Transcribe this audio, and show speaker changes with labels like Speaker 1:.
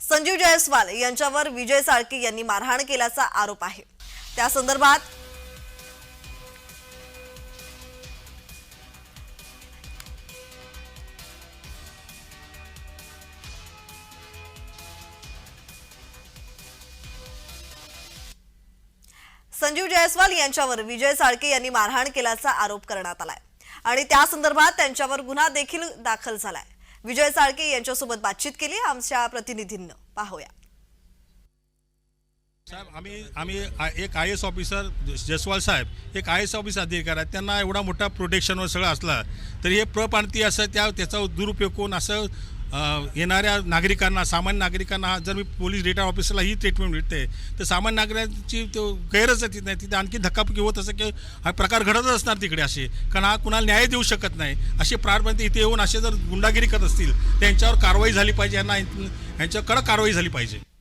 Speaker 1: संजीव जयस्वाल यांच्यावर विजय साळके यांनी मारहाण केल्याचा आरोप आहे. त्या संदर्भात संजीव जयस्वाल यांच्यावर विजय साळके यांनी मारहाण केल्याचा आरोप करण्यात आलाय. आणि त्या संदर्भात त्यांच्यावर गुन्हा देखील दाखल झालाय. विजय साळके यांच्यासोबत बातचीत केली आमच्या प्रतिनिधींनं. पाहूया.
Speaker 2: साहेब आम्ही आम्ही एक आय एस ऑफिसर जसवाल साहेब एक आय एस ऑफिसर अधिकारी आहेत. त्यांना एवढा मोठा प्रोटेक्शनवर सगळं असला तरी हे प्रपांती असं त्या त्याचा दुरुपयोग करून असं येणाऱ्या नागरिकांना सामान्य नागरिकांना जर मी पोलीस रिटायर ऑफिसरला ही ट्रीटमेंट भेटते तर सामान्य नागरिकांची तो गैरच येत नाही. तिथे आणखी धक्काबुक्की होत असं की हा प्रकार घडतच असणार तिकडे असे. कारण हा कुणाला न्याय देऊ शकत नाही. असे प्रारपंत इथे येऊन असे जर गुंडागिरी करत असतील त्यांच्यावर कारवाई झाली पाहिजे यांना यांच्यावर कडक कारवाई झाली पाहिजे.